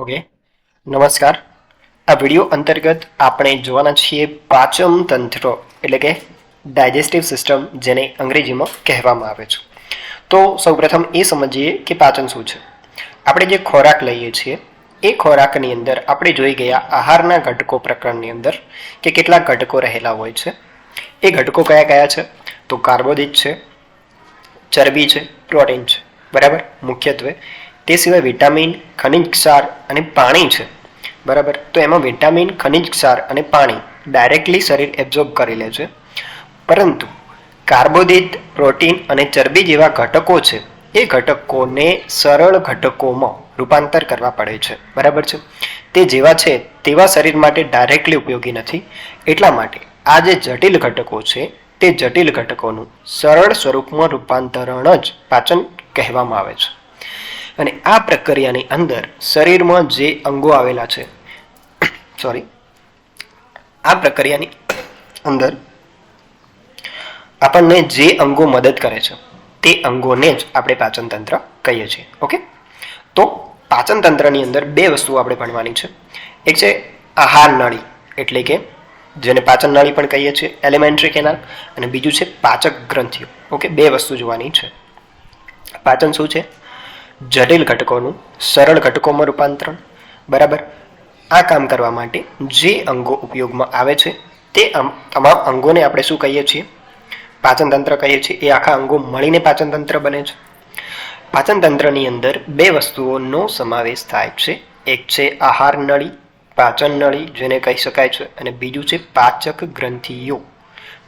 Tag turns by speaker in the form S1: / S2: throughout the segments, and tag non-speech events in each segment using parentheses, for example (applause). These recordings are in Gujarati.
S1: ઓકે. નમસ્કાર. આ વીડિયો અંતર્ગત આપણે જોવાના છીએ પાચન તંત્ર, એટલે કે ડાયજેસ્ટિવ સિસ્ટમ, જેને અંગ્રેજીમાં કહેવામાં આવે છે. તો સૌપ્રથમ એ સમજીએ કે પાચન શું છે. આપણે જે ખોરાક લઈએ છીએ, એ ખોરાકની અંદર આપણે જોઈ ગયા આહારના ઘટકો પ્રકરણની અંદર કે કેટલા ઘટકો રહેલા હોય છે. એ ઘટકો કયા કયા છે? તો કાર્બોદિત છે, ચરબી છે, પ્રોટીન છે. બરાબર? મુખ્યત્વે તે સિવાય વિટામિન, ખનિજ ક્ષાર અને પાણી છે. બરાબર? તો એમાં વિટામિન, ખનિજ ક્ષાર અને પાણી ડાયરેક્ટલી શરીર એબ્ઝોર્બ કરી લે છે. પરંતુ કાર્બોદિત પ્રોટીન અને ચરબી જેવા ઘટકો છે, એ ઘટકોને સરળ ઘટકોમાં રૂપાંતર કરવા પડે છે. બરાબર છે? તે જેવા છે તેવા શરીર માટે ડાયરેક્ટલી ઉપયોગી નથી. એટલા માટે આ જે જટિલ ઘટકો છે, તે જટિલ ઘટકોનું સરળ સ્વરૂપમાં રૂપાંતરણ જ પાચન કહેવામાં આવે છે. અને આ પ્રક્રિયાની અંદર શરીરમાં જે અંગો આવેલા છે (coughs) સોરી આ પ્રક્રિયાની અંદર આપણને જે અંગો મદદ કરે છે, તે અંગોને જ આપણે પાચન તંત્ર કહીએ છીએ, ઓકે? તો પાચન તંત્રની અંદર બે વસ્તુઓ આપણે ભણવાની છે. એક છે આહાર નળી, એટલે કે જેને પાચન નળી પણ કહીએ છીએ, એલિમેન્ટરી કેનાલ, અને બીજું છે પાચક ગ્રંથિઓ, ઓકે? બે વસ્તુ જોવાની છે. પાચન શું છે? જટિલ ઘટકોનું સરળ ઘટકોમાં રૂપાંતરણ, બરાબર? આ કામ કરવા માટે જે અંગો ઉપયોગમાં આવે છે તે તમામ અંગોને આપણે શું કહીએ છીએ? પાચનતંત્ર કહીએ છીએ. એ આખા અંગો મળીને પાચન તંત્ર બને છે. પાચન તંત્રની અંદર બે વસ્તુઓનો સમાવેશ થાય છે. એક છે આહાર નળી, પાચન નળી જેને કહી શકાય છે, અને બીજું છે પાચક ગ્રંથિઓ.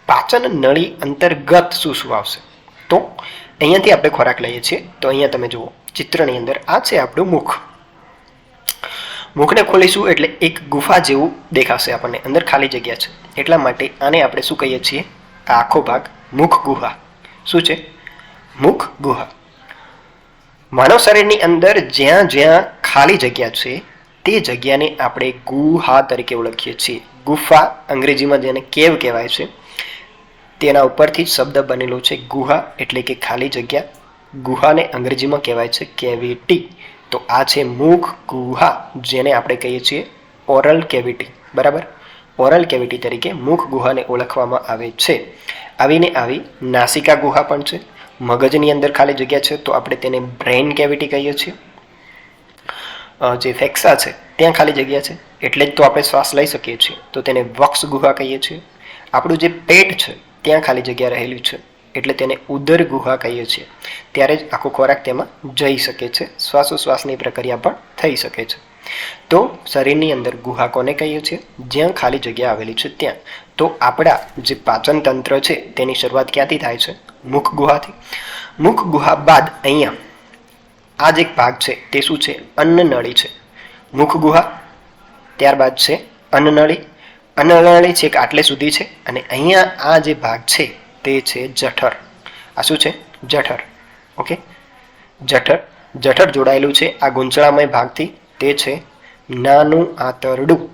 S1: પાચન નળી અંતર્ગત શું શું આવશે? તો અહીંયાથી આપણે ખોરાક લઈએ છીએ. તો અહીંયા તમે જુઓ. ચિત્રની અંદર. આ છે આપણું મુખ. મુખને ખોલીશું એટલે એક ગુફા જેવું દેખાશે આપણને. અંદર ખાલી જગ્યા છે. એટલા માટે આને આપણે શું કહીએ છીએ? આ આખો ભાગ મુખ ગુહા. શું છે? મુખ ગુહા. માનવ શરીરની અંદર જ્યાં જ્યાં ખાલી જગ્યા છે, તે જગ્યાને આપણે ગુહા તરીકે ઓળખીએ છીએ. ગુફા અંગ્રેજીમાં જેને કેવ કહેવાય છે, તેના ઉપરથી શબ્દ બનેલો છે ગુહા, એટલે કે ખાલી જગ્યા. ગુહાને અંગ્રેજીમાં કહેવાય છે કેવિટી. તો આ છે મુખ ગુહા, જેને આપણે કહીએ છીએ ઓરલ કેવિટી. બરાબર? ઓરલ કેવિટી તરીકે મુખ ગુહાને ઓળખવામાં આવે છે. આવીને આવી નાસિકા ગુહા પણ છે. મગજની અંદર ખાલી જગ્યા છે, તો આપણે તેને બ્રેઇન કેવિટી કહીએ છીએ. જે ફેક્સા છે, ત્યાં ખાલી જગ્યા છે. એટલે જ તો આપણે શ્વાસ લઈ શકીએ છીએ. તો તેને વક્ષ ગુહા કહીએ છીએ. આપણું જે પેટ છે, ત્યાં ખાલી જગ્યા રહેલી છે. એટલે તેને ઉદર ગુહા કહીએ છીએ. ત્યારે જ આખો ખોરાક તેમાં જઈ શકે છે. શ્વાસોશ્વાસની પ્રક્રિયા પણ થઈ શકે છે. તો શરીરની અંદર ગુહા કોને કહીએ છીએ? જ્યાં ખાલી જગ્યા આવેલી છે ત્યાં. તો આપણા જે પાચન તંત્ર છે તેની શરૂઆત ક્યાંથી થાય છે? મુખ ગુહાથી. મુખ ગુહા બાદ અહીંયા આ જે ભાગ છે. તે શું છે? અન્નનળી છે. મુખ ગુહા, ત્યારબાદ છે અન્નનળી. અન્નનળી છેક આટલે સુધી છે અને અહીંયા આ જે ભાગ છે તે છે જઠર. આ શું છે? જઠર. ઓકે જઠર જઠર જોડાયેલું છે આ ગુંચળામય ભાગથી. તે છે નાનું આંતરડું.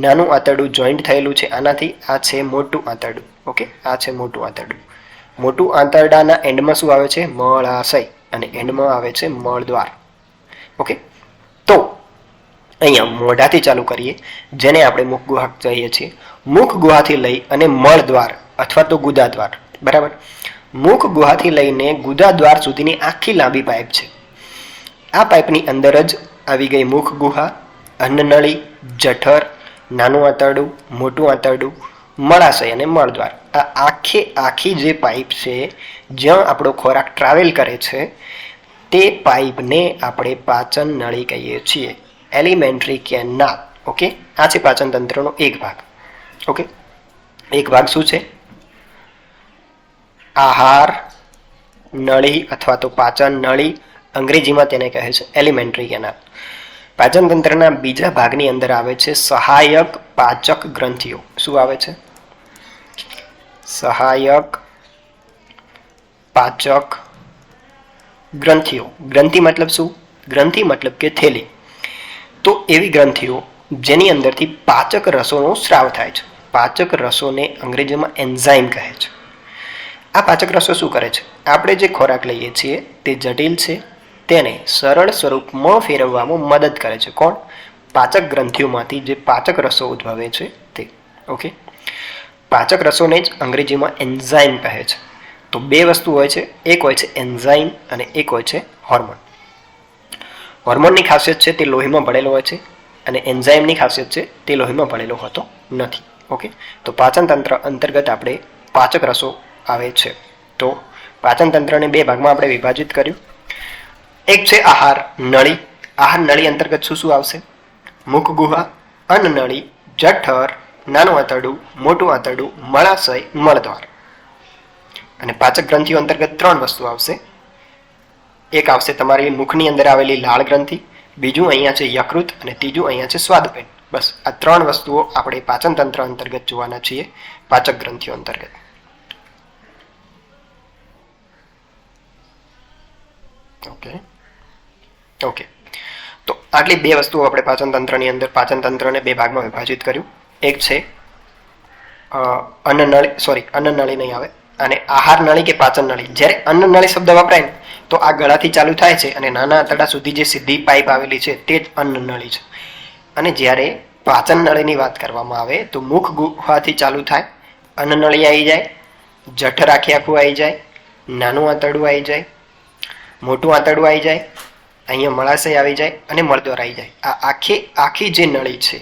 S1: નાનું આંતરડું જોઈન્ટ થયેલું છે આનાથી. આ છે મોટું આંતરડું. ઓકે આ છે મોટું આંતરડું. મોટું આંતરડાના એન્ડમાં શું આવે છે? મળાશય. અને એન્ડમાં આવે છે મળદ્વાર. ઓકે તો, અહીંયા મોઢાથી ચાલુ કરીએ. જેને આપણે મુખ ગુહા કહીએ છીએ. મુખ ગુહાથી લઈ અને મળદ્વાર અથવા તો ગુદાદ્વાર. બરાબર? મુખ ગુહાથી લઈને ગુદા દ્વાર સુધીની આખી લાંબી પાઇપ છે. આ પાઇપની અંદર જ આવી ગઈ મુખ ગુહા, અન્નનળી, જઠર, નાનું આંતરડું, મોટું આંતરડું, મળાશય અને મળદ્વાર. આ આખે આખી જે પાઇપ છે, જ્યાં આપણો ખોરાક ટ્રાવેલ કરે છે, તે પાઇપને આપણે પાચન નળી કહીએ છીએ. એલિમેન્ટરી કેનાલ ઓકે આ છે પાચન તંત્રનો એક ભાગ. ઓકે એક ભાગ શું છે? આહાર, નળી અથવા તો પાચન નળી અંગ્રેજીમાં તેને કહે છે એલિમેન્ટરી કેનાલ પાચન તંત્રના બીજા ભાગની અંદર આવે છે સહાયક પાચક ગ્રંથિઓ. શું આવે છે? સહાયક પાચક ગ્રંથિઓ. ગ્રંથિ મતલબ શું? ગ્રંથિ મતલબ કે થેલી. તો એવી ગ્રંથિઓ જેની અંદરથી પાચક રસોનો સ્રાવ થાય છે. પાચક રસોને અંગ્રેજીમાં એન્ઝાઇમ કહે છે. આ પાચક રસો શું કરે છે? આપણે જે ખોરાક લઈએ છીએ તે જટિલ છે. તેને સરળ સ્વરૂપમાં ફેરવવામાં મદદ કરે છે. કોણ? પાચક ગ્રંથિઓમાંથી જે પાચક રસો ઉદ્ભવે છે તે. ઓકે? પાચક રસોને જ અંગ્રેજીમાં એન્ઝાઇમ કહે છે. તો બે વસ્તુ હોય છે. એક હોય છે એન્ઝાઇમ અને એક હોય છે હોર્મોન. હોર્મોનની ખાસિયત છે તે લોહીમાં ભળેલો હોય છે અને એન્ઝાઇમની ખાસિયત છે તે લોહીમાં ભળેલો હોતો નથી. ઓકે? તો પાચન તંત્ર અંતર્ગત આપણે પાચક રસો આવે છે. તો પાચન તંત્રને બે ભાગમાં આપણે વિભાજિત કર્યું. એક છે આહાર નળી. આહાર નળી અંતર્ગત શું શું આવશે? મુખ ગુહા અન્નનળી જઠર, નાનું આંતરડું, મોટું આંતરડું, મળાશય, મળદ્વાર. અને પાચક ગ્રંથિઓ અંતર્ગત ત્રણ વસ્તુ આવશે. એક આવશે તમારી મુખની અંદર આવેલી લાળ ગ્રંથિ, બીજું અહીંયા છે યકૃત અને ત્રીજું અહીંયા છે સ્વાદપેટ બસ, આ ત્રણ વસ્તુઓ આપણે પાચનતંત્ર અંતર્ગત જોવાના છીએ, પાચક ગ્રંથિઓ અંતર્ગત. ઓકે ઓકે તો આટલી બે વસ્તુઓ આપણે પાચન તંત્રની અંદર પાચન તંત્રને બે ભાગમાં વિભાજિત કર્યું. એક છે અન્નનળી સોરી અન્નનળી નહીં આવે, અને આહાર નળી કે પાચન નળી. જ્યારે અન્નનળી શબ્દ વપરાય તો આ ગળાથી ચાલુ થાય છે અને નાના આંતરડા સુધી જે સીધી પાઇપ આવેલી છે તે જ અન્નનળી છે. અને જ્યારે પાચન નળીની વાત કરવામાં આવે, તો મુખ ગુહાથી ચાલુ થાય અન્નનળી આવી જાય જઠર આખી આખું આવી જાય, નાનું આંતરડું આવી જાય મોટું આંતરડું આવી જાય, અહીંયા મળાશય આવી જાય અને મળદ્વાર આવી જાય. આ આખી આખી જે નળી છે,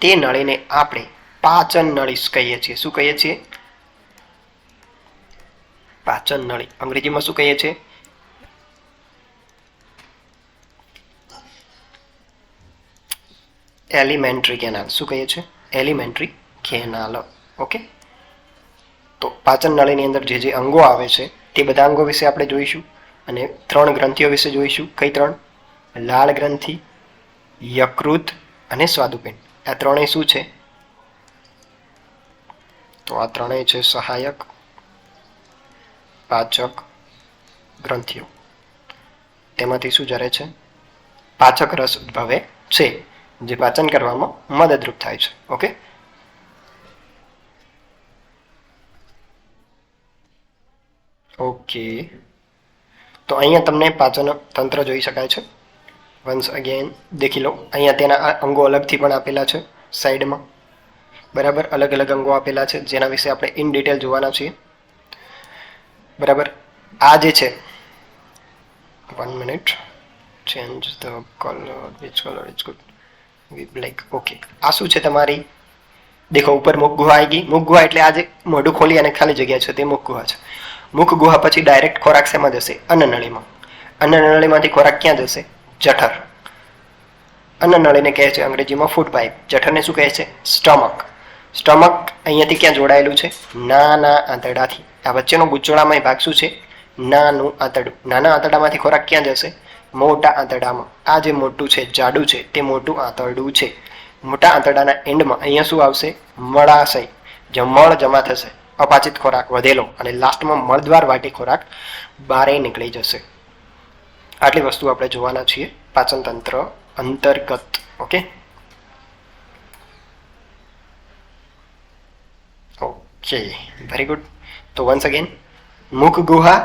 S1: તે નળીને આપણે પાચન નળી કહીએ છીએ. શું કહીએ છીએ? પાચન નળી. અંગ્રેજીમાં શું કહીએ છીએ? Alimentary canal. શું કહીએ છીએ? Alimentary canal. ઓકે? તો પાચન નળીની અંદર જે જે અંગો આવે છે, તે બધા અંગો વિશે આપણે જોઈશું. અને ત્રણ ગ્રંથિઓ વિશે જોઈશું. કઈ ત્રણ? લાળ ગ્રંથિ, યકૃત અને સ્વાદુપિંડ. આ ત્રણેય શું છે? તો આ ત્રણેય છે સહાયક, પાચક ગ્રંથિઓ. તેમાંથી શું જરે છે? પાચક રસ ઉદ્ભવે છે, જે પાચન કરવામાં મદદરૂપ થાય છે. ઓકે? ઓકે. તો અહીંયા તમને પાચન તંત્ર જોઈ શકાય છે. વન્સ અગેન દેખી લો. અહીંયા તેના અંગો અલગથી પણ આપેલા છે, સાઈડમાં. બરાબર? અલગ અલગ અંગો આપેલા છે, જેના વિશે આપણે ઇન ડિટેલ જોવાના છીએ. બરાબર? આ જે છે one minute change the colour which colour is good black okay આ શું છે તમારી? દેખો, ઉપર મુખ ગુહા આવી ગઈ. મુખ ગુહા એટલે જે મોઢું ખોલી અને ખાલી જગ્યા છે, તે મુખ ગુહા છે. મુખ ગુહા પછી ડાયરેક્ટ ખોરાક શેમાં જશે? અન્નનળીમાં. અન્નનળીમાંથી ખોરાક ક્યાં જશે? જઠર. અન્નનળીને કહે છે અંગ્રેજીમાં ફૂડ પાઇપ જઠરને શું કહે છે? સ્ટમક સ્ટમક અહીંયાથી ક્યાં જોડાયેલું છે? નાના આંતરડાથી. આ વચ્ચેનો ગુચોળામાં ભાગ શું છે? નાનું આંતરડું. નાના આંતરડામાંથી ખોરાક ક્યાં જશે? મોટા આંતરડામાં. આ જે મોટું છે, જાડું છે, તે મોટું આંતરડું છે. મોટા આંતરડાના એન્ડમાં અહીંયા શું આવશે? મળાશય. જમણ જમા થશે. અપાચિત ખોરાક વધેલો અને લાસ્ટમાં મળદ્વાર વાટી ખોરાક બારે નીકળી જશે. આટલી વસ્તુ આપણે જોવાના છીએ. પાચનતંત્ર અંતર્ગત, ઓકે? ઓકે વેરી ગુડ તો વન્સ અગેન મુખ ગુહા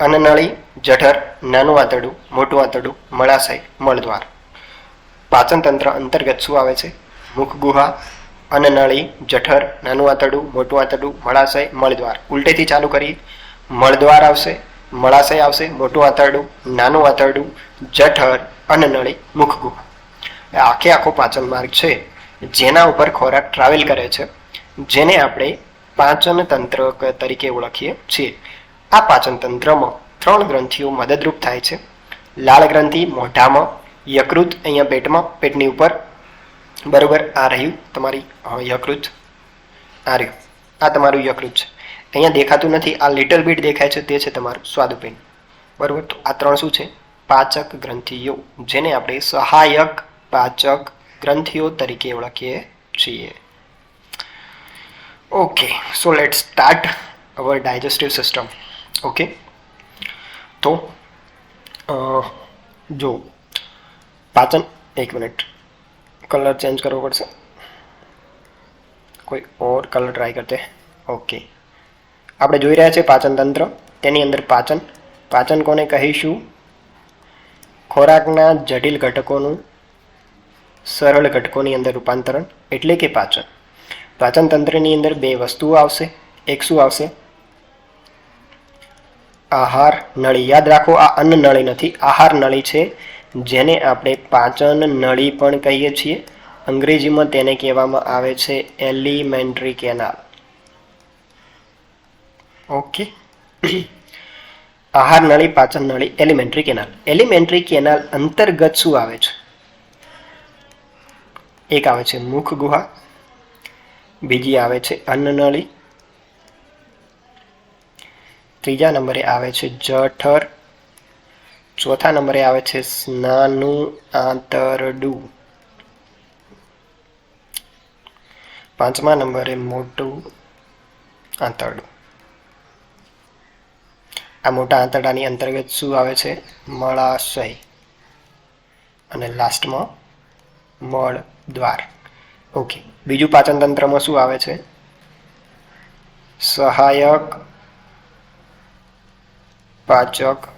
S1: અનનળી જઠર, નાનું આંતરડું, મોટું આંતરડું, મળાશય, મળદ્વાર. પાચન તંત્ર અંતર્ગત શું આવે છે? મુખ ગુહા અન્નનળી જઠર નાનું આંતરડું મોટું આંતરડું મળાશય, મળદ્વાર. ઉલટેથી ચાલુ કરીએ મળદ્વાર આવશે, મળાશય આવશે મોટું આંતરડું નાનું આંતરડું જઠર અન્નનળી મુખ મુખગુહા આખે આખો પાચન માર્ગ છે, જેના ઉપર ખોરાક ટ્રાવેલ કરે છે, જેને આપણે પાચન તંત્ર તરીકે ઓળખીએ છીએ. આ પાચન તંત્રમાં ત્રણ ગ્રંથિઓ મદદરૂપ થાય છે. લાળ ગ્રંથિ મોઢામાં, યકૃત અહીંયા પેટમાં, પેટની ઉપર બરોબર, આ રહ્યું તમારી યકૃત, આ રહ્યું, આ તમારું યકૃત છે. અહીંયા દેખાતું નથી, આ લિટલ બીટ દેખાય છે, તે છે તમારું સ્વાદુપિંડ. બરાબર, તો આ ત્રણ શું છે? પાચક ગ્રંથિઓ, જેને આપણે સહાયક પાચક ગ્રંથિઓ તરીકે ઓળખીએ છીએ. Okay so let start our digestive system okay, તો જો, પાચન, એક મિનિટ. કલર ચેન્જ કરવો પડશે. કોઈ ઓર કલર ટ્રાય કરતે ઓકે. આપણે જોઈ રહ્યા છીએ પાચન તંત્ર. તેની અંદર પાચન. પાચન કોને કહીશું? ખોરાકના જટિલ ઘટકોનું સરળ ઘટકોની અંદર રૂપાંતરણ એટલે કે પાચન. પાચન તંત્રની અંદર બે વસ્તુઓ આવશે. એક શું આવશે? આહાર નળી. યાદ રાખો, આ અન્ન નળી નથી. આહાર નળી છે જેને આપણે પાચન નળી પણ કહીએ છીએ. અંગ્રેજીમાં તેને કહેવામાં આવે છે એલિમેન્ટરી કેનાલ. ઓકે. આહાર નળી, પાચન નળી, એલિમેન્ટરી કેનાલ. એલિમેન્ટરી કેનાલ અંતર્ગત શું આવે છે? એક આવે છે મુખ ગુહા. બીજી આવે છે અન્ન નળી. ત્રીજા નંબરે આવે છે જઠર. ચોથા નંબરે આવે છે સ્નાનું આંતરડું પાંચમા નંબરે મોટું આંતરડું આ મોટા આંતરડાની અંતર્ગત શું આવે છે? મળાશય. અને લાસ્ટમાં મળ દ્વાર. ઓકે, બીજું પાચન તંત્રમાં શું આવે છે? સહાયક, પાચક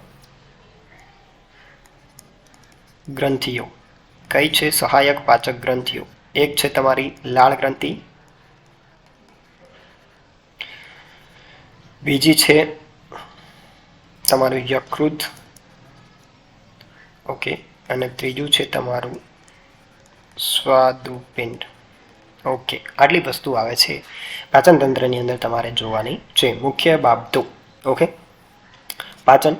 S1: ગ્રંથિઓ. કઈ છે સહાયક પાચક ગ્રંથિઓ? એક છે તમારી લાળ ગ્રંથિ. બીજી છે તમારું યકૃત. ઓકે અને ત્રીજું છે તમારું સ્વાદુપિંડ. ઓકે આટલી વસ્તુ આવે છે પાચન તંત્રની અંદર તમારે જોવાની છે. મુખ્ય બાબતો ઓકે પાચન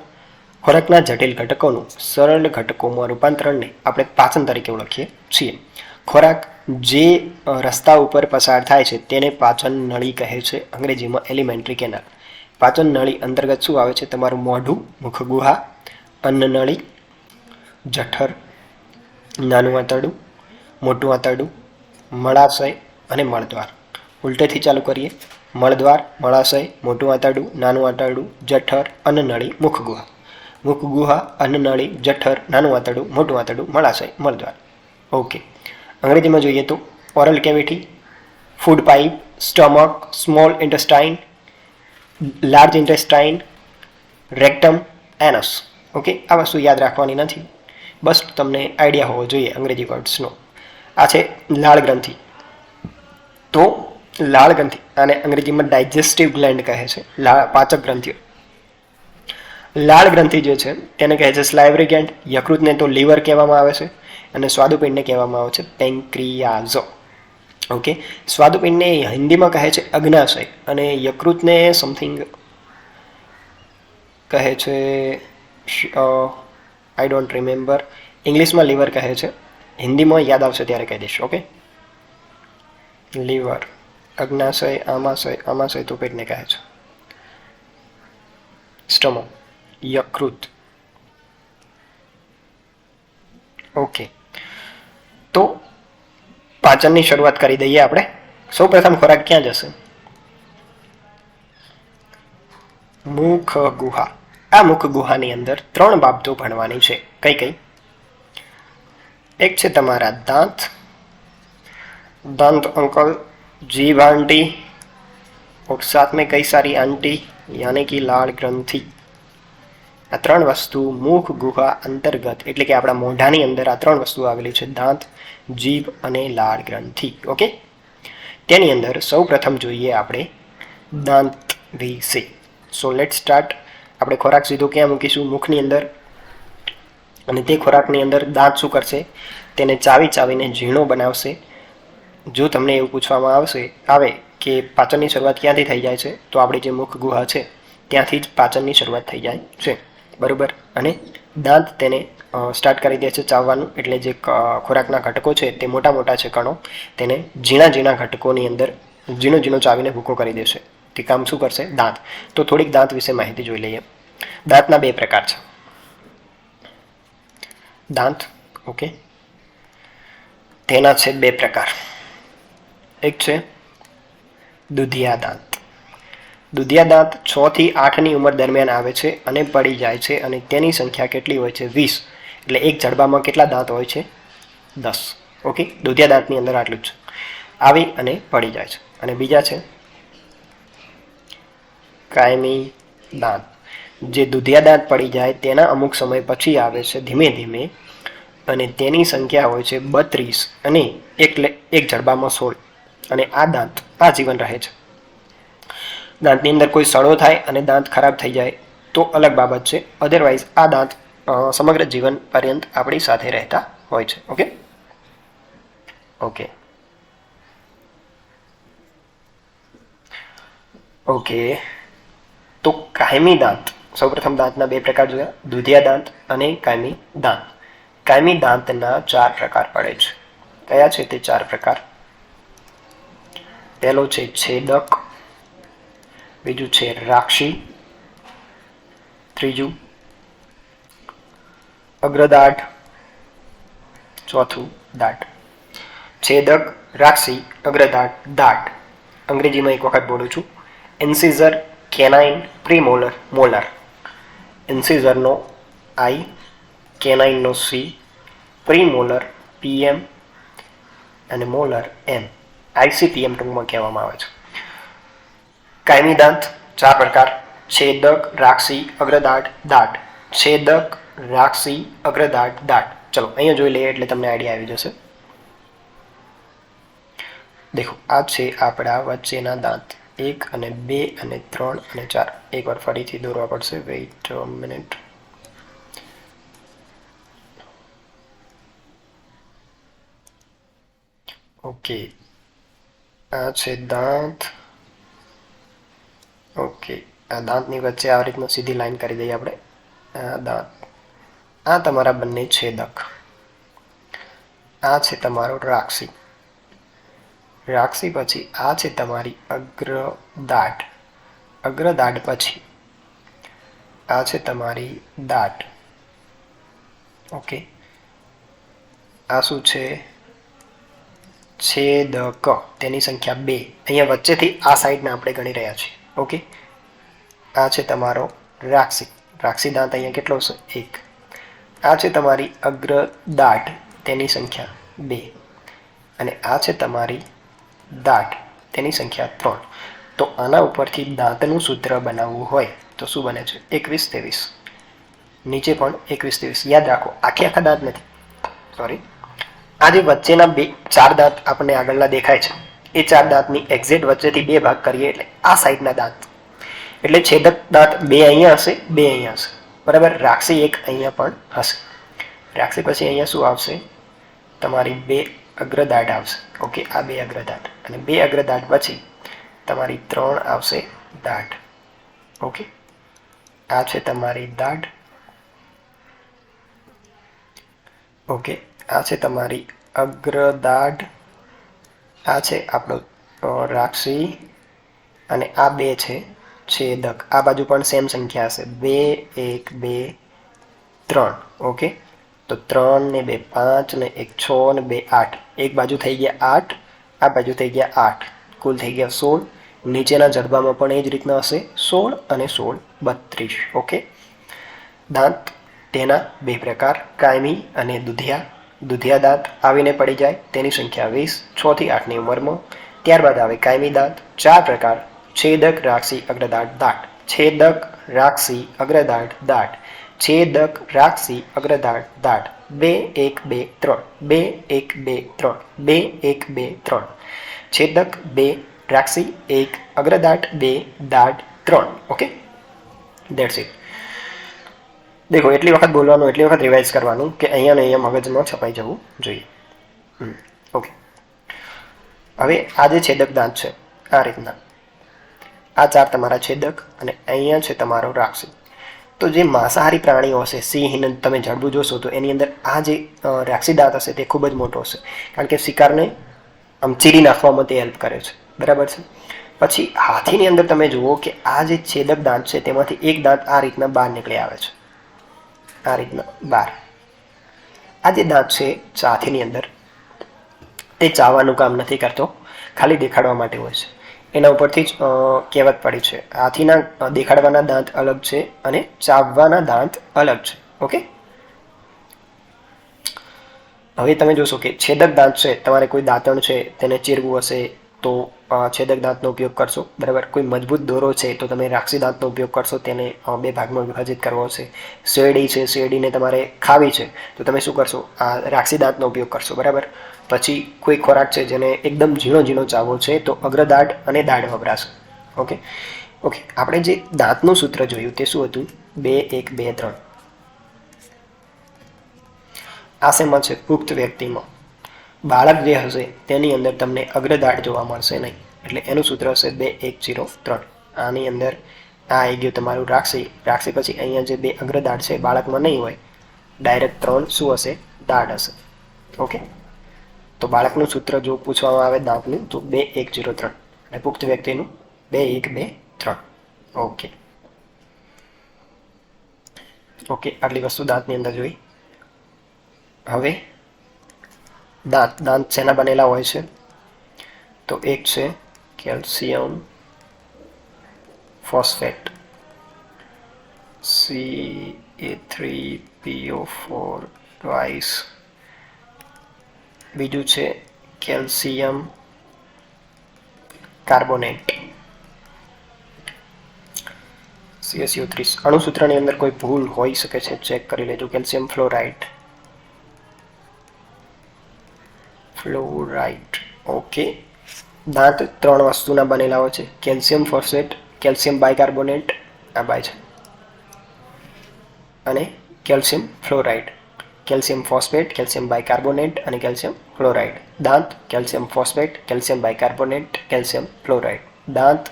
S1: ખોરાકના જટિલ ઘટકોનું સરળ ઘટકોમાં રૂપાંતરણને આપણે પાચન તરીકે ઓળખીએ છીએ. ખોરાક જે રસ્તા ઉપર પસાર થાય છે તેને પાચન નળી કહે છે, અંગ્રેજીમાં એલિમેન્ટરી કેનાલ. પાચન નળી અંતર્ગત શું આવે છે? તમારું મોઢું, મુખગુહા અન્નનળી અન્ન નળી, જઠર, નાનું આંતરડું, મોટું આંતરડું, મળાશય અને મળદ્વાર. ઉલટેથી ચાલુ કરીએ. મળદ્વાર, મળાશય, મોટું આંતરડું, નાનું આંતરડું, જઠર અન્નનળી મુખ ગુહા મુખ ગુહા અન્નનળી, જઠર, નાનું આંતરડું મોટું આંતરડું મળાશય, મળદ્વાર. ઓકે. અંગ્રેજીમાં જોઈએ તો oral cavity food pipe stomach small intestine large intestine rectum anus okay? આ વસ્તુ યાદ રાખવાની નથી. બસ તમને આઈડિયા હોવો જોઈએ અંગ્રેજી વર્ડ્સનો આ છે લાળ ગ્રંથિ. તો લાળ ગ્રંથિ, આને અંગ્રેજીમાં ડાયજેસ્ટિવ ગ્લેન્ડ કહે છે. પાચક ગ્રંથિઓ. લાળ ગ્રંથિ જે છે તેને કહે છે સ્લાઇવરી ગ્લેન્ડ યકૃતને તો લીવર કહેવામાં આવે છે અને સ્વાદુપિંડને કહેવામાં આવે છે પેન્ક્રિયાઝો. ઓકે સ્વાદુપિંડને હિન્દીમાં કહે છે અગ્નાશય અને યકૃતને સમથિંગ કહે છે આઈ ડોન્ટ રિમેમ્બર ઇંગ્લિશમાં લીવર કહે છે. હિન્દીમાં યાદ આવશે ત્યારે કહી દઈશ ઓકે લીવર અગ્નાશય, આમાશય આમાશય તો પેટને કહે છે. સ્ટમક યકૃત ઓકે તો પાચનની શરૂઆત કરી દઈએ આપણે. સૌ પ્રથમ ખોરાક ક્યાં જશે? મુખ ગુહા. આ મુખ ગુહાની અંદર ત્રણ બાબતો ભણવાની છે. કઈ કઈ? એક છે તમારા દાંત. દંત અંકલ, જીભ આંટી. और साथ में कई सारी आंटी यानी कि लाल આ ત્રણ વસ્તુ મુખ ગુહા, અંતર્ગત. એટલે કે આપણા મોઢાની અંદર આ ત્રણ વસ્તુ આવેલી છે, દાંત, જીભ અને લાળ ગ્રંથિ. ઓકે? તેની અંદર સૌ પ્રથમ જોઈએ આપણે દાંત વિશે. સો લેટ સ્ટાર્ટ આપણે ખોરાક સીધો ક્યાં મૂકીશું? મુખની અંદર. અને તે ખોરાકની અંદર દાંત શું કરશે? તેને ચાવી ચાવીને ઝીણો બનાવશે. જો તમને એવું પૂછવામાં આવશે, આવે કે પાચનની શરૂઆત ક્યાંથી થઈ જાય છે, તો આપણી જે મુખ, ગુહા છે, ત્યાંથી જ પાચનની શરૂઆત થઈ જાય છે. બરોબર. અને દાંત તેને સ્ટાર્ટ કરી દે છે ચાવવાનું. એટલે જે ખોરાકના ઘટકો છે તે મોટા મોટા છે કણો. તેને ઝીણા ઝીણા ઘટકોની અંદર ઝીણો ઝીણો ચાવીને ભૂકો કરી દેશે. તે કામ શું કરશે? દાંત. તો થોડીક દાંત વિશે માહિતી જોઈ લઈએ. દાંતના બે પ્રકાર છે. દાંત, ઓકે. તેના છે બે પ્રકાર. એક છે દુધિયા દાંત. દુધિયા દાંત છ થી આઠની ઉંમર દરમિયાન આવે છે અને પડી જાય છે અને તેની સંખ્યા કેટલી હોય છે? વીસ. એટલે એક જડબામાં કેટલા દાંત હોય છે? દસ. ઓકે? દુધિયા દાંતની અંદર આટલું જ આવી અને પડી જાય છે. અને બીજા છે? કાયમી દાંત. જે દુધિયા દાંત પડી જાય તેના અમુક સમય પછી આવે છે ધીમે ધીમે અને તેની સંખ્યા હોય છે બત્રીસ અને એક એક જડબામાં સોળ. અને આ દાંત આજીવન રહે છે. દાંતની અંદર કોઈ સડો થાય અને દાંત ખરાબ થઈ જાય, તો અલગ બાબત છે. અધરવાઇઝ આ દાંત સમગ્ર જીવન પર્યંત આપણી સાથે રહેતા હોય છે. ઓકે ઓકે ઓકે તો કાયમી દાંત, સૌપ્રથમ દાંતના બે પ્રકાર જોયા. દુધિયા દાંત અને કાયમી દાંત. કાયમી દાંતના ચાર પ્રકાર પડે છે. કયા છે તે ચાર પ્રકાર? પહેલો છે છેદક બીજું છે રાક્ષી. ત્રીજું, અગ્રદાટ. ચોથું, દાટ. છેદક, રાક્ષી, અગ્રદાટ, દાટ. અંગ્રેજીમાં એક વખત બોલું છું. ઇન્સિઝર કેનાઇન પ્રીમોલર મોલર ઇન્સિઝરનો આઈ કેનાઇનનો સી પ્રીમોલર પીએમ અને મોલર એમ આઈસીપીએમ ટૂંકમાં કહેવામાં આવે છે. કાયમી દાંત ચાર પ્રકાર છેદક, રાક્ષી, અગ્રદાટ, દાટ. છેદક, રાક્ષી, અગ્રદાટ, દાટ. ચલો, અહીંયા જોઈ લઈએ એટલે તમને આઈડિયા આવી જશે. દેખો, આ છે આપણા વચ્ચેના દાંત. એક અને બે અને ત્રણ અને ચાર. એકવાર ફરીથી દોરવા પડશે. વેઇટ મિનિટ ઓકે આ છે દાંત. ઓકે આ દાંતની વચ્ચે આ રીતનું સીધી લાઈન કરી દઈએ આપણે. આ દાંત. આ તમારા બંને છેદક. આ છે તમારો રાક્ષી. રાક્ષી પછી આ છે તમારી અગ્રદાટ અગ્રદાટ પછી આ છે તમારી દાટ ઓકે આ શું છે? છેદક. તેની સંખ્યા બે. અહીંયા વચ્ચેથી આ સાઈડને આપણે ગણી રહ્યા છીએ. ઓકે. આ છે તમારો રાક્ષી. રાક્ષી દાંત અહીંયા કેટલો છે? એક. આ છે તમારી અગ્ર દાટ તેની સંખ્યા બે. અને આ છે તમારી દાટ તેની સંખ્યા ત્રણ. તો આના ઉપરથી દાંતનું સૂત્ર બનાવવું હોય તો શું બને છે? એકવીસ ત્રેવીસ. નીચે પણ એકવીસ ત્રેવીસ. યાદ રાખો, આખી આખા દાંત નથી. સોરી આ જે વચ્ચેના બે ચાર દાંત આપણને આગળના દેખાય છે. એ ચાર દાંતની એક્ઝેટ વચ્ચેથી બે ભાગ કરીએ એટલે આ સાઈડના દાંત. એટલે છેદક દાંત બે અહીંયા હશે, બે અહીંયા હશે. બરાબર? રાક્ષી એક અહીંયા પણ હશે. રાક્ષી પછી અહીંયા શું આવશે? તમારી બે અગ્રદાઢ આવશે. ઓકે આ બે અગ્રદાંત અને બે અગ્રદાઢ પછી તમારી ત્રણ આવશે દાઢ ઓકે આ છે તમારી દાઢ ઓકે આ છે તમારી અગ્રદાઢ આ છે આપણો રાક્ષી અને આ બે છે છેદક. આ બાજુ પણ સેમ સંખ્યા હશે. બે, એક, બે, ત્રણ. ઓકે? તો ત્રણ ને બે, પાંચ ને એક, છ ને બે, આઠ. એક બાજુ થઈ ગયા આઠ, આ બાજુ થઈ ગયા આઠ. કુલ થઈ ગયા સોળ. નીચેના જડબામાં પણ એ જ રીતના હશે. સોળ અને સોળ બત્રીસ. ઓકે? દાંત, તેના બે પ્રકાર, કાયમી અને દુધિયા. દુધિયા દાંત આવીને પડી જાય, તેની સંખ્યા વીસ છથી આઠની ઉંમરમાં. ત્યારબાદ આવે કાયમી દાંત, ચાર પ્રકાર, છેદક રાક્ષી અગ્રદાટ દાટ છેદક રાક્ષી અગ્રદાટ દાટ છેદક રાક્ષી અગ્રદાટ દાટ બે, એક, બે, ત્રણ. બે, એક, બે, ત્રણ. બે, એક, બે, ત્રણ. છેદક, બે, રાક્ષી, એક અગ્રદાટ બે દાઢ ત્રણ. ઓકે દેટ્સ ઇટ દેખો, એટલી વખત બોલવાનું, એટલી વખત રિવાઇઝ કરવાનું કે અહીંયા ને અહીંયા મગજમાં છપાઈ જવું જોઈએ. ઓકે હવે આ જે છેદક દાંત છે, આ રીતના. આ ચાર તમારા છેદક અને અહીંયા છે તમારો રાક્ષી તો જે માંસાહારી પ્રાણીઓ હશે, સિંહ તમે જડબું જોશો તો એની અંદર આ જે રાક્ષી દાંત હશે તે ખૂબ જ મોટો હશે. કારણ કે શિકારને આમ ચીરી નાખવામાં તે હેલ્પ કરે છે. બરાબર છે? પછી હાથીની અંદર તમે જુઓ કે આ જે છેદક દાંત છે તેમાંથી એક દાંત આ રીતના બહાર નીકળી આવે છે. આ રીતના બાર. આ જે દાંત છે ચાથીની અંદર. તે ચાવવાનું કામ નથી કરતો. ખાલી દેખાડવા માટે હોય છે. એના ઉપરથી જ કહેવત પડી છે. હાથીના દેખાડવાના દાંત અલગ છે અને ચાવવાના દાંત અલગ છે. ઓકે? હવે તમે જોશો કે છેદક દાંત છે. તમારે કોઈ દાંતણ છે, તેને ચીરવું હશે તો છેદક દાંતનો ઉપયોગ કરશો. બરાબર? કોઈ મજબૂત દોરો છે તો તમે રાક્ષી દાંતનો ઉપયોગ કરશો, તેને બે ભાગમાં વિભાજિત કરવો છે. શેરડી છે, શેરડીને તમારે ખાવી છે, તો તમે શું કરશો? આ રાક્ષી દાંતનો ઉપયોગ કરશો, બરાબર? પછી કોઈ ખોરાક છે જેને એકદમ ઝીણો ઝીણો ચાવો છે, તો અગ્રદાઢ અને દાઢ વપરાશે. ઓકે? ઓકે, આપણે જે દાંતનું સૂત્ર જોયું તે શું હતું? બે, એક, બે, ત્રણ. આ શેમાં છે? પુખ્ત વ્યક્તિમાં. બાળક જે હશે, તેની અંદર તમને અગ્રદાઢ જોવા મળશે નહીં. એટલે એનું સૂત્ર હશે બે એક જીરો ત્રણ. આની અંદર આ આવી ગયું તમારું રાક્ષી રાક્ષી પછી અહીંયા જે બે અગ્રદાઢ છે, બાળકમાં નહીં હોય ડાયરેક્ટ ત્રણ શું હશે? દાઢ હશે. ઓકે? તો બાળકનું સૂત્ર જો પૂછવામાં આવે દાંતનું તો બે એક જીરો ત્રણ. અને પુખ્ત વ્યક્તિનું બે એક બે ત્રણ. ઓકે. ઓકે, આટલી વસ્તુ દાંતની અંદર જોઈ. હવે દાંત દાંત શેના બનેલા હોય છે? તો એક છે calcium phosphate. C A three P O four twice બીજું છે કેલ્શિયમ કાર્બોનેટ. સીએસયુ ત્રીસ અણુસૂત્રની અંદર કોઈ ભૂલ હોઈ શકે છે? ચેક કરી લેજો. Calcium fluoride. ફ્લોરાઇડ ઓકે દાંત ત્રણ વસ્તુના બનેલા હોય છે. કેલ્શિયમ ફોસ્ફેટ કેલ્શિયમ બાયકાર્બોનેટ આ બાય છે. અને calcium fluoride calcium phosphate calcium bicarbonate અને કેલ્શિયમ ફ્લોરાઇડ દાંત calcium phosphate calcium bicarbonate calcium fluoride દાંત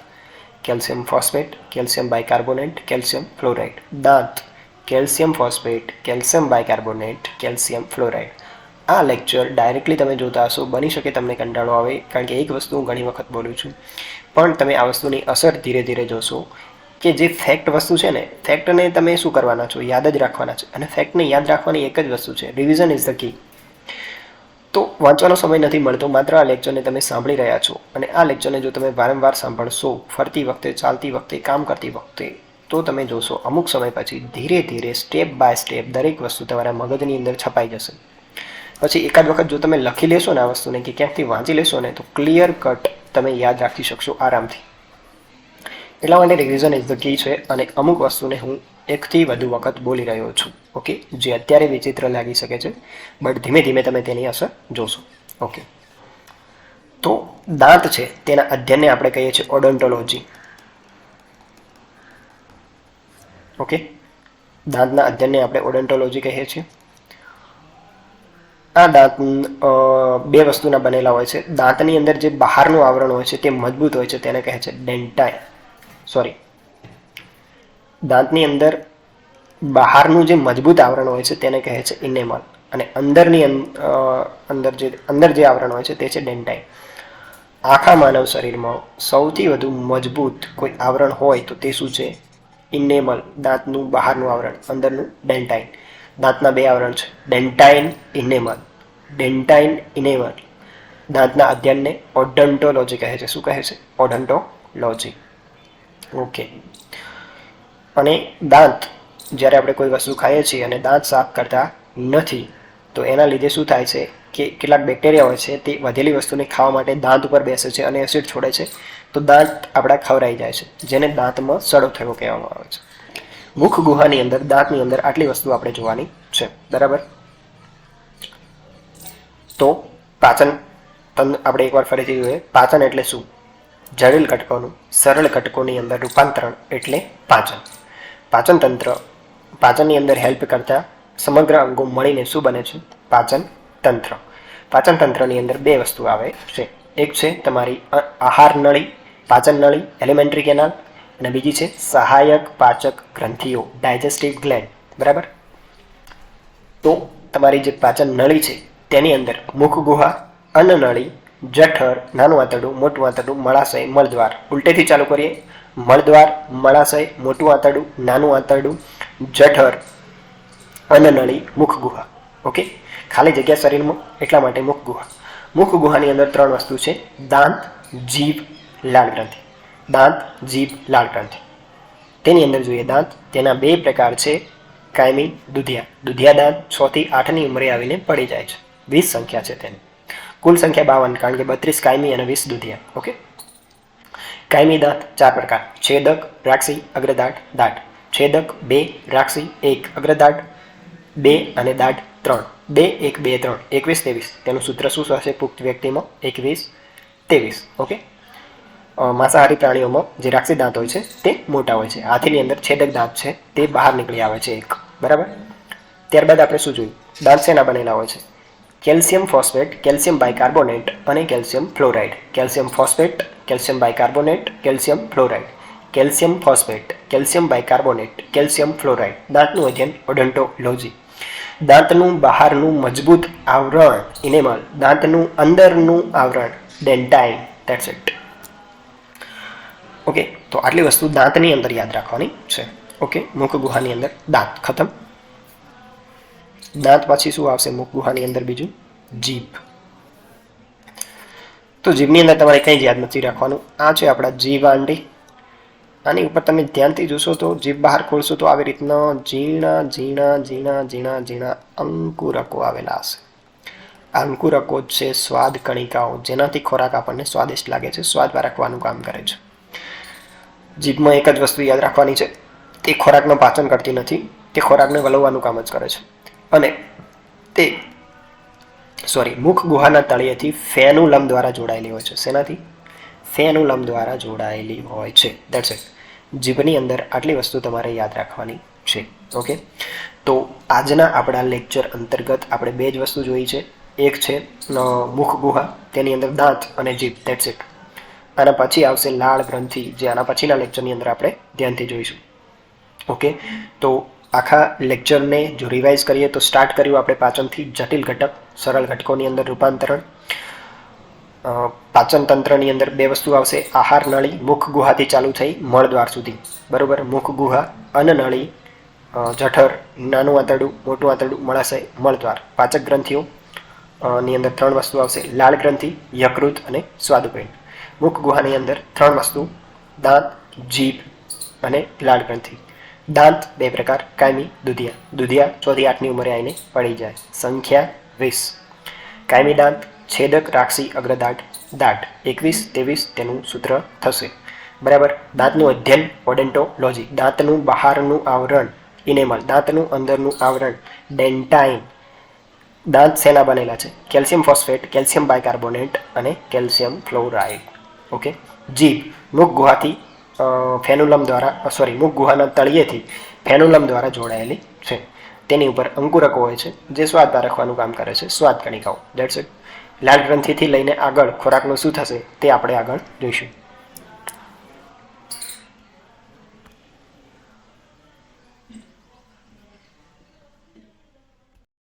S1: calcium phosphate calcium bicarbonate calcium fluoride દાંત calcium phosphate calcium bicarbonate calcium fluoride આ લેક્ચર ડાયરેક્ટલી તમે જોતા હશો, બની શકે તમને કંટાળો આવે, કારણ કે એક વસ્તુ હું ઘણી વખત બોલું છું. પણ તમે આ વસ્તુની અસર ધીરે ધીરે જોશો કે જે ફેક્ટ વસ્તુ છે ને ફેક્ટને તમે શું કરવાના છો? યાદ જ રાખવાના છે. અને ફેક્ટને યાદ રાખવાની એક જ વસ્તુ છે રિવિઝન ઇઝ ધ કી તો વાંચવાનો સમય નથી મળતો, માત્ર આ લેક્ચરને તમે સાંભળી રહ્યા છો. અને આ લેક્ચરને જો તમે વારંવાર સાંભળશો, ફરતી વખતે, ચાલતી વખતે, કામ કરતી વખતે, તો તમે જોશો અમુક સમય પછી ધીરે ધીરે સ્ટેપ બાય સ્ટેપ દરેક વસ્તુ તમારા મગજની અંદર છપાઈ જશે. પછી એકાદ વખત જો તમે લખી લેશો ને આ વસ્તુને કે ક્યાંકથી વાંચી લેશો ને, તો ક્લિયર કટ તમે યાદ રાખી શકશો આરામથી. એટલા માટે રિવિઝન ઇઝ ધ કી છે અને અમુક વસ્તુને હું એકથી વધુ વખત બોલી રહ્યો છું ઓકે જે અત્યારે વિચિત્ર લાગી શકે છે બટ ધીમે ધીમે તમે તેની અસર જોશો ઓકે તો દાંત છે, તેના અધ્યયનને આપણે કહીએ છીએ ઓડોન્ટોલોજી ઓકે દાંતના અધ્યયનને આપણે ઓડોન્ટોલોજી કહીએ છીએ. આ દાંત બે વસ્તુના બનેલા હોય છે. દાંતની અંદર જે બહારનું આવરણ હોય છે, તે મજબૂત હોય છે, તેને કહે છે ડેન્ટાઇન સોરી દાંતની અંદર બહારનું જે મજબૂત આવરણ હોય છે, તેને કહે છે ઇનેમલ. અને અંદરની અંદર જે અંદર જે આવરણ હોય છે, તે છે ડેન્ટાઇન આખા માનવ શરીરમાં સૌથી વધુ મજબૂત કોઈ આવરણ હોય તો તે શું છે? ઇનેમલ, દાંતનું બહારનું આવરણ, અંદરનું ડેન્ટાઇન દાંતના બે આવરણ છે ડેન્ટાઇન ઇનેમલ. ડેન્ટાઇન ઇનેમર દાંતના અધ્યયનને ઓડન્ટોલોજી કહે છે. શું કહે છે? ઓડન્ટોલોજી. ઓકે. અને દાંત, જ્યારે આપણે કોઈ વસ્તુ ખાઈએ છીએ અને દાંત સાફ કરતા નથી, તો એના લીધે શું થાય છે કે કેટલાક બેક્ટેરિયા હોય છે તે વધેલી વસ્તુને ખાવા માટે દાંત ઉપર બેસે છે અને એસિડ છોડે છે. તો દાંત આપણા ખવરાઈ જાય છે, જેને દાંતમાં સડો થયો કહેવામાં આવે છે. મુખ ગુહાની અંદર, દાંતની અંદર આટલી વસ્તુ આપણે જોવાની છે. બરાબર? તો પાચન તંત્ર આપણે એકવાર ફરીથી જોઈએ. પાચન એટલે શું? જટિલ ઘટકોનું, સરળ ઘટકોની અંદર રૂપાંતરણ એટલે પાચન. પાચન તંત્ર પાચનની અંદર હેલ્પ કરતા સમગ્ર અંગો મળીને શું બને છે? પાચન તંત્ર. પાચન તંત્રની અંદર બે વસ્તુ આવે છે. એક છે તમારી આહાર નળી, પાચન નળી, એલિમેન્ટરી કેનાલ અને બીજી છે સહાયક પાચક ગ્રંથિઓ, ડાયજેસ્ટિવ ગ્લેન્ડ. બરાબર? તો તમારી જે પાચન નળી છે તેની અંદર મુખ ગુહા અન્નનળી જઠર નાનું આંતરડું મોટું આંતરડું મળાશય, મળદ્વાર. ઉલટેથી ચાલુ કરીએ. મળદ્વાર, મળાશય મોટું આંતરડું નાનું આંતરડું જઠર અન્નનળી મુખ ગુહા. ઓકે? ખાલી જગ્યા શરીરમાં એટલા માટે મુખ ગુહા. મુખ ગુહાની અંદર ત્રણ વસ્તુ છે. દાંત, જીભ, લાળ ગ્રંથિ. દાંત, જીભ, લાળ ગ્રંથિ. તેની અંદર જોઈએ દાંત. તેના બે પ્રકાર છે કાયમી દુધિયા. દુધિયા દાંત છથી આઠની ઉંમરે આવીને પડી જાય છે. વીસ સંખ્યા છે તેની. કુલ સંખ્યા બાવન, કારણ કે બત્રીસ કાયમી અને વીસ દુધિયા. ઓકે? કાયમી દાંત, ચાર પ્રકાર. છેદક, રાક્ષી, અગ્રદાટ દાઢ છેદક, બે, રાક્ષી, એક, અગ્રદાટ, બે અને દાઢ ત્રણ. બે, એક, બે, ત્રણ. એકવીસ, ત્રેવીસ. તેનું સૂત્ર શું થશે પુખ્ત વ્યક્તિમાં? એકવીસ, ત્રેવીસ. ઓકે? માંસાહારી પ્રાણીઓમાં જે રાક્ષી દાંત હોય છે, તે મોટા હોય છે. હાથીની અંદર છેદક દાંત છે, તે બહાર નીકળી આવે છે એક. બરાબર? ત્યારબાદ આપણે શું જોયું? દાંત શેના બનેલા હોય છે? કેલ્શિયમ ફોસ્ફેટ, કેલ્શિયમ બાયકાર્બોનેટ અને calcium fluoride. Calcium phosphate, calcium bicarbonate, calcium fluoride. Calcium phosphate, calcium bicarbonate, calcium fluoride. દાંતનું અધ્યયન ઓડન્ટોલોજી. દાંતનું બહારનું મજબૂત આવરણ ઇનેમલ. દાંતનું અંદરનું આવરણ ડેન્ટાઇન ધેટ્સ ઇટ ઓકે તો આટલી વસ્તુ દાંતની અંદર યાદ રાખવાની છે. ઓકે મુખ ગુહાની અંદર દાંત. ખતમ. દાંત પછી શું આવશે? મુખ ગુહાની અંદર બીજું? જીભ. તો જીભની અંદર તમારે કંઈ જ યાદ નથી રાખવાનું. આ છે આપણા જીભ આંડી આની ઉપર તમે ધ્યાનથી જોશો તો જીભ બહાર ખોલશો તો આવી રીતના ઝીણા ઝીણા ઝીણા ઝીણા ઝીણા અંકુરકો આવેલા હશે. અંકુરકો છે સ્વાદ કણિકાઓ. જેનાથી ખોરાક આપણને સ્વાદિષ્ટ લાગે છે, સ્વાદ રાખવાનું કામ કરે છે. જીભમાં એક જ વસ્તુ યાદ રાખવાની છે. તે ખોરાકનું પાચન કરતી નથી. તે ખોરાકને વલવવાનું કામ જ કરે છે. અને તે સોરી મુખ ગુહાના તળિયેથી ફેનુલમ દ્વારા જોડાયેલી હોય છે. શેનાથી? ફેનુલમ દ્વારા જોડાયેલી હોય છે. દેટ્સ ઇટ જીભની અંદર આટલી વસ્તુ તમારે યાદ રાખવાની છે. ઓકે તો આજના આપણા લેક્ચર અંતર્ગત આપણે બે જ વસ્તુ જોઈ છે. એક છે મુખ ગુહા, તેની અંદર દાંત અને જીભ. દેટ્સ ઇટ આના પછી આવશે લાળ ગ્રંથિ, જે આના પછીના લેક્ચરની અંદર આપણે ધ્યાનથી જોઈશું. ઓકે તો આખા લેક્ચરને જો રિવાઇઝ કરીએ તો સ્ટાર્ટ કર્યું આપણે પાચનથી જટિલ ઘટક, સરળ ઘટકોની અંદર રૂપાંતરણ. પાચન તંત્રની અંદર બે વસ્તુ આવશે, આહાર નળી, મુખ ગુહાથી ચાલુ થઈ મળદ્વાર સુધી. બરાબર? મુખ ગુહા અન્નનળી જઠર, નાનું આંતરડું, મોટું આંતરડું મળાશય મળદ્વાર. પાચક ગ્રંથિઓ ની અંદર ત્રણ વસ્તુ આવશે. લાળ ગ્રંથિ, યકૃત અને સ્વાદુપિંડ. મુખ ગુહાની અંદર ત્રણ વસ્તુ, દાંત, જીભ અને લાળ ગ્રંથિ. દાંત બે પ્રકાર, કાયમી, દુધિયા. દુધિયા ચોથી આઠની ઉંમરે આવીને પડી જાય. સંખ્યા વીસ. કાયમી દાંત, છેદક, રાક્ષી અગ્રદાંત દાંત એકવીસ, ત્રેવીસ, તેનું સૂત્ર થશે. બરાબર? દાંતનું અધ્યયન, ઓડેન્ટોલોજી. દાંતનું બહારનું આવરણ, ઇનેમલ. દાંતનું અંદરનું આવરણ, ડેન્ટાઇન. દાંત શેના બનેલા છે? કેલ્શિયમ ફોસ્ફેટ, કેલ્શિયમ બાયકાર્બોનેટ અને કેલ્શિયમ ફ્લોરાઇડ. ઓકે? જીભ. મુખ, ગુહાથી ફેનુલમ દ્વારા સોરી મુખ ગુહાના તળિયેથી ફેનુલમ દ્વારા જોડાયેલી છે. તેની ઉપર અંકુરકો હોય છે, જે સ્વાદ પારખવાનું કામ કરે છે, સ્વાદ કણિકાઓ. દેટ્સ ઇટ લાલ ગ્રંથિથી લઈને આગળ ખોરાકનું શું થશે તે આપણે આગળ જોઈશું.